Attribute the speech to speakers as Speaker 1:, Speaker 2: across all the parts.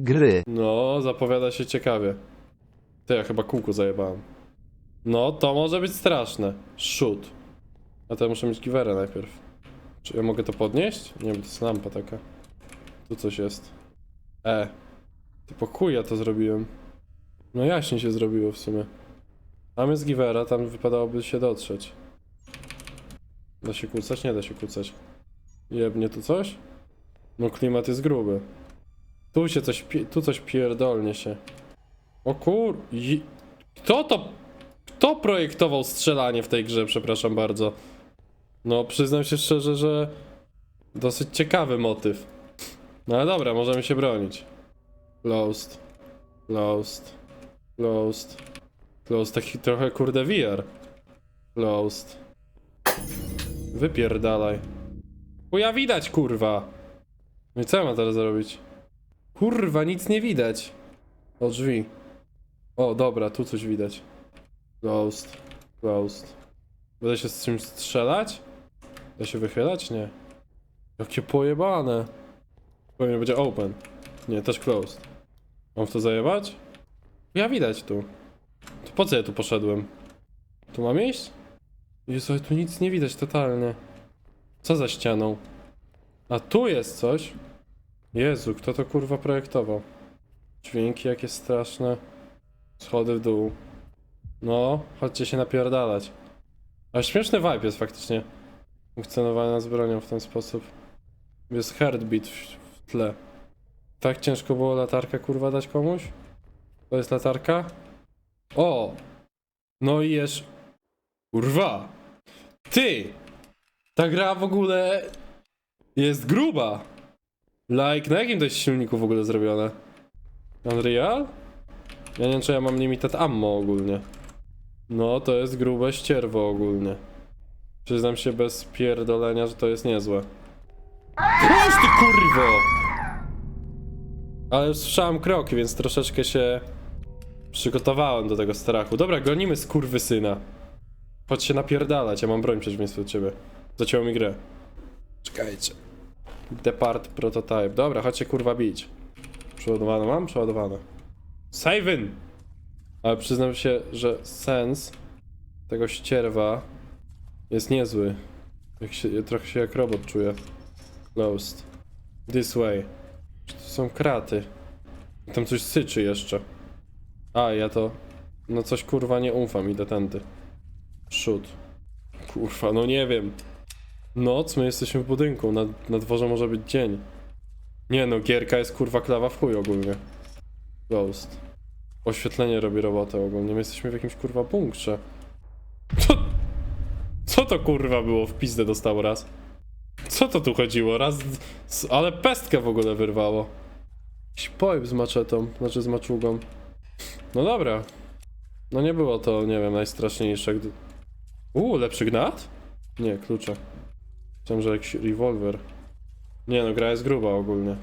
Speaker 1: Gry.
Speaker 2: No, zapowiada się ciekawie. Ty, ja chyba kółko zajebałem. No, to może być straszne. Shoot. A to ja muszę mieć giwerę najpierw. Czy ja mogę to podnieść? Nie, bo to jest lampa taka. Tu coś jest. E. To po chuj ja to zrobiłem. No jaśnie się zrobiło w sumie. Tam jest giwera, tam wypadałoby się dotrzeć. Da się kłócać? Nie da się kłócać. Jebnie tu coś? No klimat jest gruby. Tu się coś, tu coś pierdolnie się. O kur... Kto to... Kto projektował strzelanie w tej grze, przepraszam bardzo. No, przyznam się szczerze, że... Dosyć ciekawy motyw. No ale dobra, możemy się bronić. Closed. Closed. Closed. Closed, taki trochę kurde VR. Closed. Wypierdalaj. Chuja widać, kurwa. No i co ja mam teraz zrobić? Kurwa, nic nie widać. O, drzwi. O, dobra, tu coś widać. Ghost. Ghost. Będę się z czymś strzelać? Da się wychylać? Nie. Jakie pojebane. Pewnie będzie open. Nie, też closed. Mam w to zajebać? Ja widać tu. To po co ja tu poszedłem? Tu mam iść? Jezu, tu nic nie widać totalnie. Co za ścianą? A tu jest coś? Jezu, kto to kurwa projektował? Dźwięki jakie straszne. Schody w dół. No, chodźcie się napierdalać. Ale śmieszny vibe jest faktycznie. Funkcjonowanie z bronią w ten sposób. Jest heartbeat w, w tle. Tak ciężko było latarkę kurwa dać komuś? To jest latarka? O! No i jesz... Kurwa! Ty! Ta gra w ogóle... Jest gruba! Like, na jakim to jest silniku w ogóle zrobione? Unreal? Ja nie wiem, czy ja mam limited ammo ogólnie. No, to jest grube ścierwo ogólnie. Przyznam się bez pierdolenia, że to jest niezłe. Chodź ty kurwo! Ale słyszałem kroki, więc troszeczkę się przygotowałem do tego strachu. Dobra, gonimy skurwysyna. Chodź się napierdalać, ja mam broń przeciwieństwie do ciebie. Zacięło mi grę. Czekajcie. Depart prototype. Dobra, chodźcie kurwa bić. Przeładowane mam? Przeładowane. Savein! Ale przyznam się, że sens tego ścierwa jest niezły. Jak się, trochę się jak robot czuję. Closed. This way. To są kraty? Tam coś syczy jeszcze. A, ja to... No coś kurwa nie ufam, idę tędy. Shoot. Kurwa, no nie wiem. Noc, my jesteśmy w budynku, na, na dworze może być dzień. Nie no, gierka jest kurwa klawa w chuj ogólnie. Ghost. Oświetlenie robi robotę ogólnie, my jesteśmy w jakimś kurwa bunkrze. Co? Co to kurwa było w pizdę dostało raz? Co to tu chodziło? Raz... Ale pestkę w ogóle wyrwało. Jakiś pojeb z maczetą, znaczy z maczugą. No dobra. No nie było to, nie wiem, najstraszniejsze, gdy... Uuu, lepszy gnat? Nie, klucze. Myślałem, że jakiś rewolwer. Nie no, gra jest gruba ogólnie.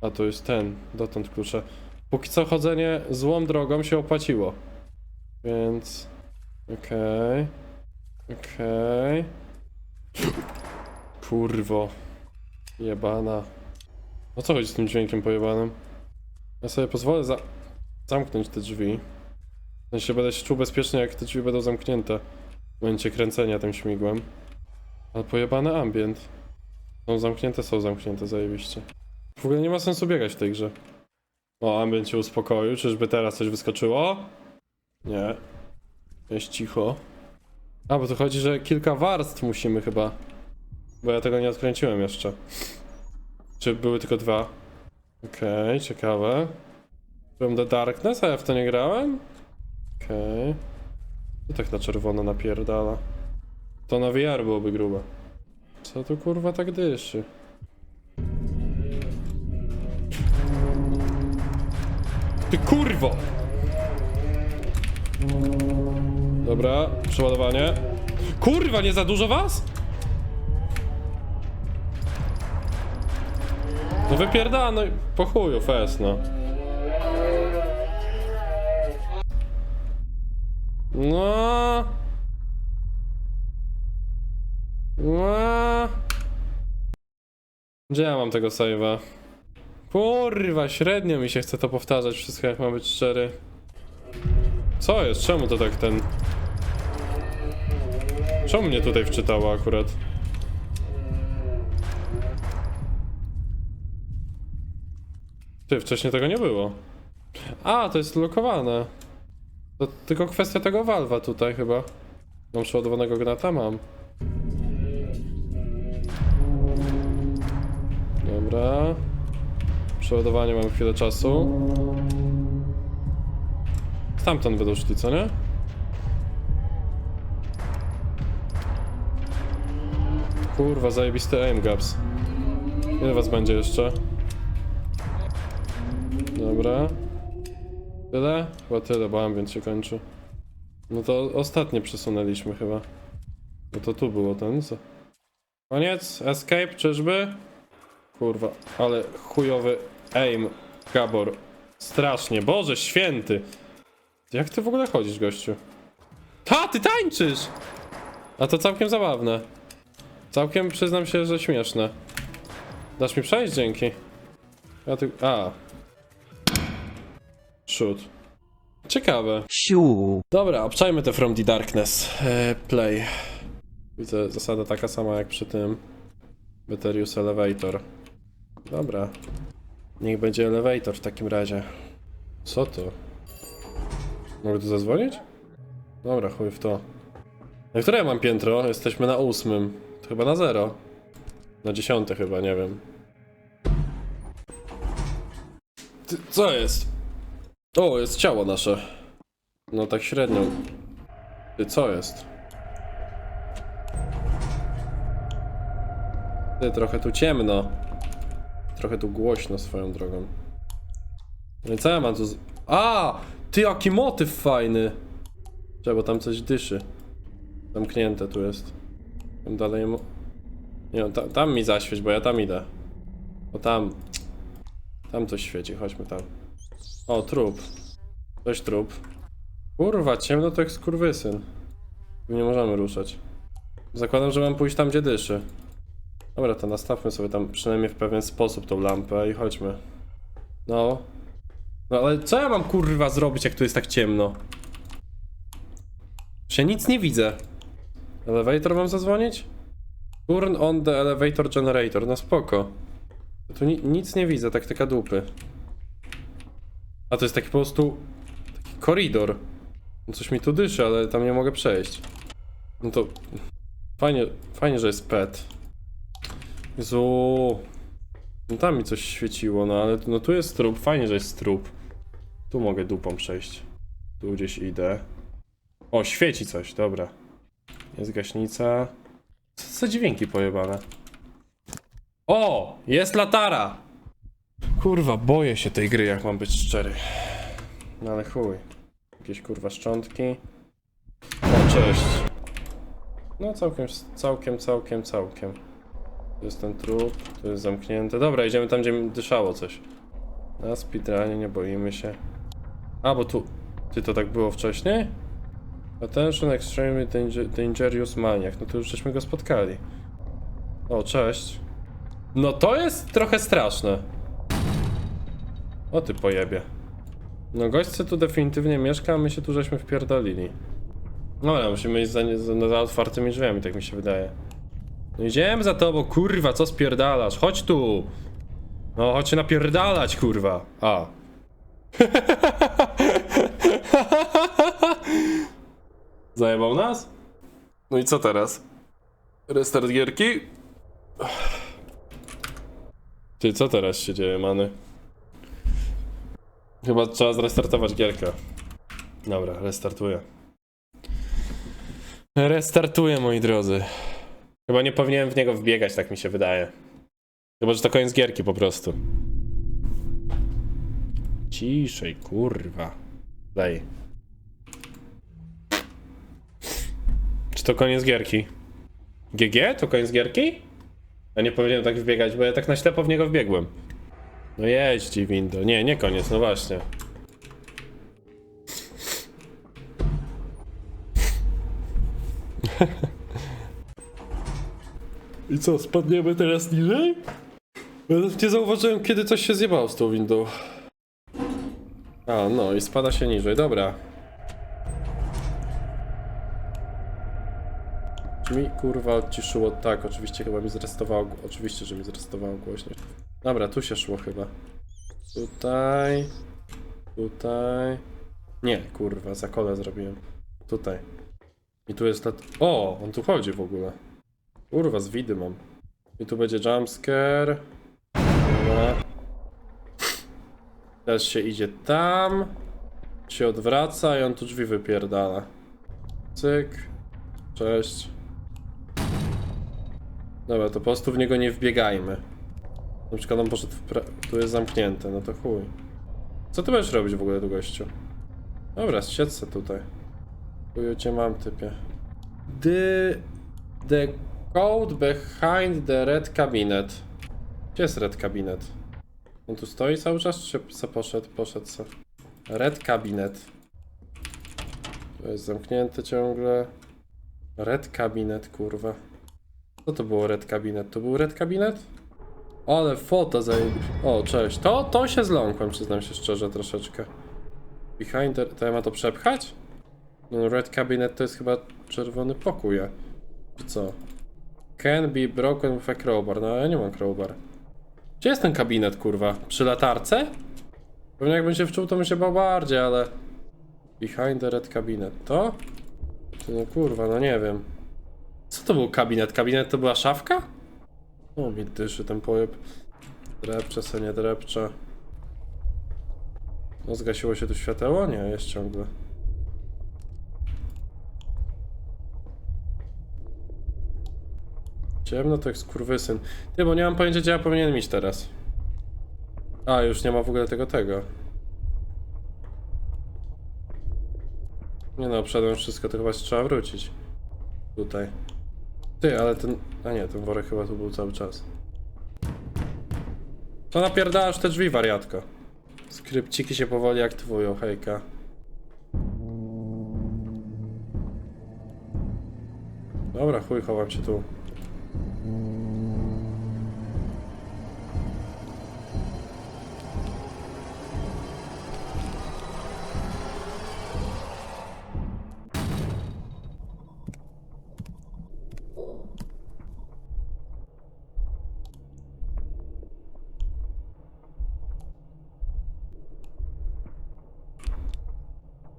Speaker 2: A to jest ten, dotąd klucze. Póki co chodzenie złą drogą się opłaciło. Więc... Okej. Okej. Kurwo. Jebana. O co chodzi z tym dźwiękiem pojebanym? Ja sobie pozwolę za... zamknąć te drzwi. W sensie będę się czuł bezpiecznie, jak te drzwi będą zamknięte. W momencie kręcenia tym śmigłem. Ale pojebany ambient. Są zamknięte, są zamknięte, zajebiście. W ogóle nie ma sensu biegać w tej grze. O, ambient się uspokoił. Czyżby teraz coś wyskoczyło? Nie. Jest cicho. A, bo to chodzi, że kilka warstw musimy chyba. Bo ja tego nie odkręciłem jeszcze. Czy były tylko dwa? Okej, ciekawe. Byłem The Darkness, a ja w to nie grałem? Okej. To tak na czerwono napierdala. To na VR byłoby grube. Co tu kurwa tak dyszy? Ty kurwo! Dobra, przeładowanie. Kurwa, nie za dużo was? No wypierdala, no i po chuju, fest, no. No. Gdzie ja mam tego save'a? Kurwa, średnio mi się chce to powtarzać wszystko, jak mam być szczery. Co jest? Czemu to tak ten... Czemu mnie tutaj wczytało akurat? Ty, wcześniej tego nie było. A, to jest lokowane. To tylko kwestia tego walwa tutaj chyba. Mam przeładowanego gnata? Mam. Dobra. Przeładowanie mam chwilę czasu. Stamtąd będą co nie? Kurwa, zajebisty aim gaps. Ile was będzie jeszcze? Dobra. Tyle? Chyba tyle, bo ambient się kończy. No to ostatnie przesunęliśmy chyba. No to tu było ten, co? Koniec? Escape, czyżby? Kurwa, ale chujowy aim, Gabor. Strasznie, Boże święty! Jak ty w ogóle chodzisz, gościu? Ta, ty tańczysz! A to całkiem zabawne. Całkiem przyznam się, że śmieszne. Dasz mi przejść? Dzięki. Ja tu... A. Shoot. Ciekawe.
Speaker 1: Siu.
Speaker 2: Dobra, obczajmy te From the Darkness. E, play. Widzę zasada taka sama jak przy tym. Beterius Elevator. Dobra. Niech będzie Elevator w takim razie. Co to? Mogę tu zadzwonić? Dobra, chuj w to. Na które ja mam piętro? Jesteśmy na ósmym. To chyba na zero. Na dziesiąte chyba, nie wiem. Ty, co jest? O, jest ciało nasze. No tak średnio. Ty, co jest? Ty, trochę tu ciemno. Trochę tu głośno swoją drogą. No i co ja mam tu z... A! Ty, jaki motyw fajny! Czekaj, bo tam coś dyszy. Zamknięte tu jest. Tam dalej... Mo... Nie no, ta, tam mi zaświeć, bo ja tam idę. O tam... Tam coś świeci, chodźmy tam. O, trup. Coś trup. Kurwa, ciemno to jak skurwysyn. Nie możemy ruszać. Zakładam, że mam pójść tam, gdzie dyszy. Dobra, to nastawmy sobie tam przynajmniej w pewien sposób tą lampę i chodźmy. No. No ale co ja mam kurwa zrobić, jak tu jest tak ciemno? Się nic nie widzę. Elevator mam zadzwonić? Turn on the elevator generator. No spoko. Tu ni nic nie widzę, taktyka dupy. A to jest taki po prostu... Taki koridor. No Coś mi tu dyszy, ale tam nie mogę przejść. No to... Fajnie, fajnie, że jest pet. Jezu. No tam mi coś świeciło, no ale no tu jest trup, fajnie, że jest trup. Tu mogę dupą przejść. Tu gdzieś idę. O, świeci coś, dobra. Jest gaśnica. Co dźwięki pojebane? O! Jest latara! Kurwa, boję się tej gry, jak mam być szczery. No ale chuj. Jakieś kurwa szczątki. O, cześć. No całkiem, całkiem, całkiem, całkiem. Tu jest ten trup, tu jest zamknięte. Dobra, idziemy tam, gdzie dyszało coś. Na speedrunie, nie boimy się. A, bo tu... Ty, to tak było wcześniej? Attention Extremely danger, Dangerous Maniac. No to już żeśmy go spotkali. O, cześć. No to jest trochę straszne. O ty pojebie. No gośćce tu definitywnie mieszka, a my się tu żeśmy wpierdolili. No ale musimy iść za, za, za otwartymi drzwiami, tak mi się wydaje. No idziemy za tobą, kurwa, co spierdalasz? Chodź tu! No, chodź się napierdalać, kurwa. A. Zajebał nas? No i co teraz? Restart gierki? Ty, co teraz się dzieje, many? Chyba trzeba zrestartować gierkę. Dobra, restartuję. Restartuję, moi drodzy. Chyba nie powinienem w niego wbiegać, tak mi się wydaje. Chyba, że to koniec gierki po prostu. Ciszej, kurwa. Daj. Czy to koniec gierki? GG? To koniec gierki? Ja nie powinienem tak wbiegać, bo ja tak na ślepo w niego wbiegłem. No jeździ windo. Nie, nie koniec, no właśnie. I co, spadniemy teraz niżej? Nie zauważyłem, kiedy coś się zjebało z tą windą. A, no i spada się niżej, dobra. Czy mi kurwa odciszyło? Tak, oczywiście chyba mi zrestowało. Oczywiście, że mi zrestowało głośniej. Dobra, tu się szło chyba. Tutaj. Tutaj. Nie, kurwa, za kole zrobiłem. Tutaj. I tu jest lat... O, on tu chodzi w ogóle. Kurwa, z widy mam. I tu będzie jumpscare. Dobra. Teraz się idzie tam. Się odwraca i on tu drzwi wypierdala. Cyk. Cześć. Dobra, to po prostu w niego nie wbiegajmy. Na przykład on poszedł w pra- Tu jest zamknięte, no to chuj. Co ty będziesz robić w ogóle tu gościu? Dobra, siedź se tutaj. Chuju cię mam, typie. The... The code behind the red cabinet. Gdzie jest red cabinet? On tu stoi cały czas, czy se poszedł? Poszedł se. Red cabinet. To jest zamknięte ciągle. Red cabinet, kurwa. Co to było red cabinet? To był red cabinet? Ale foto zajebiście. O, cześć. To, to się zląkłem, przyznam się szczerze, troszeczkę. Behind the... To ja ma to przepchać? No, red cabinet to jest chyba czerwony pokój, czy co? Can be broken with a crowbar. No, ja nie mam crowbar. Gdzie jest ten kabinet, kurwa? Przy latarce? Pewnie jakbym się wczuł, to bym się bał bardziej, ale... Behind the red cabinet. To? Ty, No kurwa, no nie wiem. Co to był kabinet? Kabinet to była szafka? O, mi dyszy ten pojeb. Drepcze se, nie drepcze. No, zgasiło się tu świateło? Nie, jest ciągle. Ciemno to jak skurwysyn. Ty, bo nie mam pojęcia, gdzie ja powinienem iść teraz. A, już nie ma w ogóle tego tego. Nie no, przedłem wszystko, to chyba się trzeba wrócić. Tutaj. Ty, ale ten... A nie, ten worek chyba tu był cały czas. To napierdalasz te drzwi, wariatko. Skrypciki się powoli aktywują, hejka. Dobra, chuj, chowam się tu.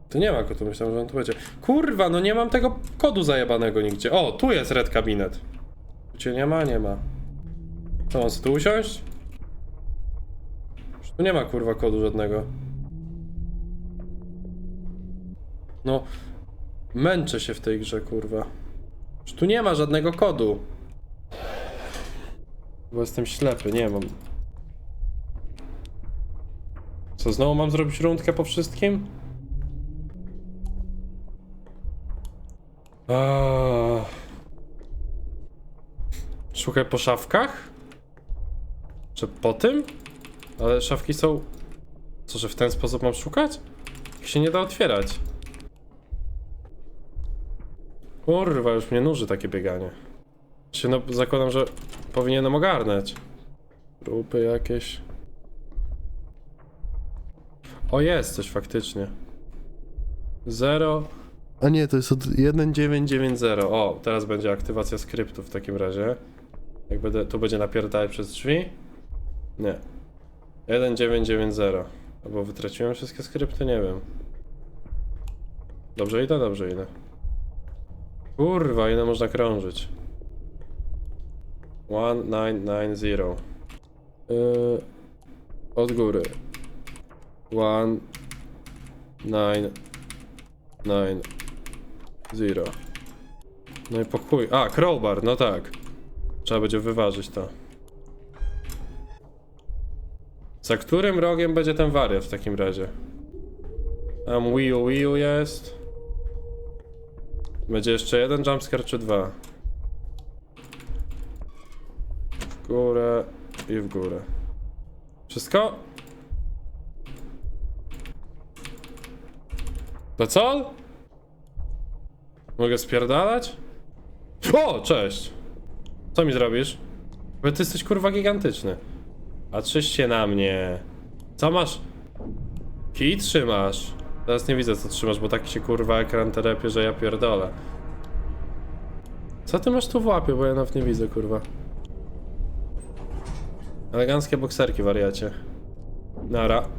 Speaker 2: Tu nie ma go, tu myślałem, że on tu będzie. Kurwa, no nie mam tego kodu zajebanego nigdzie. O, tu jest red kabinet. Cię nie ma? Nie ma. Co, mam sobie tu usiąść? Już Tu nie ma kurwa kodu żadnego. No, męczę się w tej grze, kurwa. Już tu nie ma żadnego kodu. Bo jestem ślepy, nie mam. Co, znowu mam zrobić rundkę po wszystkim? Eee. Szukaj po szafkach? Czy po tym? Ale szafki są... Co, że w ten sposób mam szukać? Ich się nie da otwierać. Kurwa, już mnie nuży takie bieganie. Się no, zakładam, że powinienem ogarnąć. Grupy jakieś. O, jest coś faktycznie. Zero. A nie, to jest od 1990. O, teraz będzie aktywacja skryptu w takim razie. Jak będę, tu będzie napierdalać przez drzwi? Nie. 1990. Albo wytraciłem wszystkie skrypty, nie wiem. Dobrze idę, dobrze idę. Kurwa, ile można krążyć? 1990. Yy, od góry. 1 9 9 0 No i pokój. A, crowbar, no tak. Trzeba będzie wyważyć to. Za którym rogiem będzie ten wariat w takim razie? Tam Wii U, Wii U jest. Będzie jeszcze jeden jumpscare czy dwa? W górę i w górę. Wszystko? To co? Mogę spierdalać? O, cześć! Co mi zrobisz? Bo ty jesteś kurwa gigantyczny. Patrzysz na mnie. Co masz? Kij trzymasz. Teraz nie widzę co trzymasz, bo taki się kurwa ekran terepie, że ja pierdolę. Co ty masz tu w łapie, bo ja nawet nie widzę kurwa. Eleganckie bokserki, wariacie. Nara.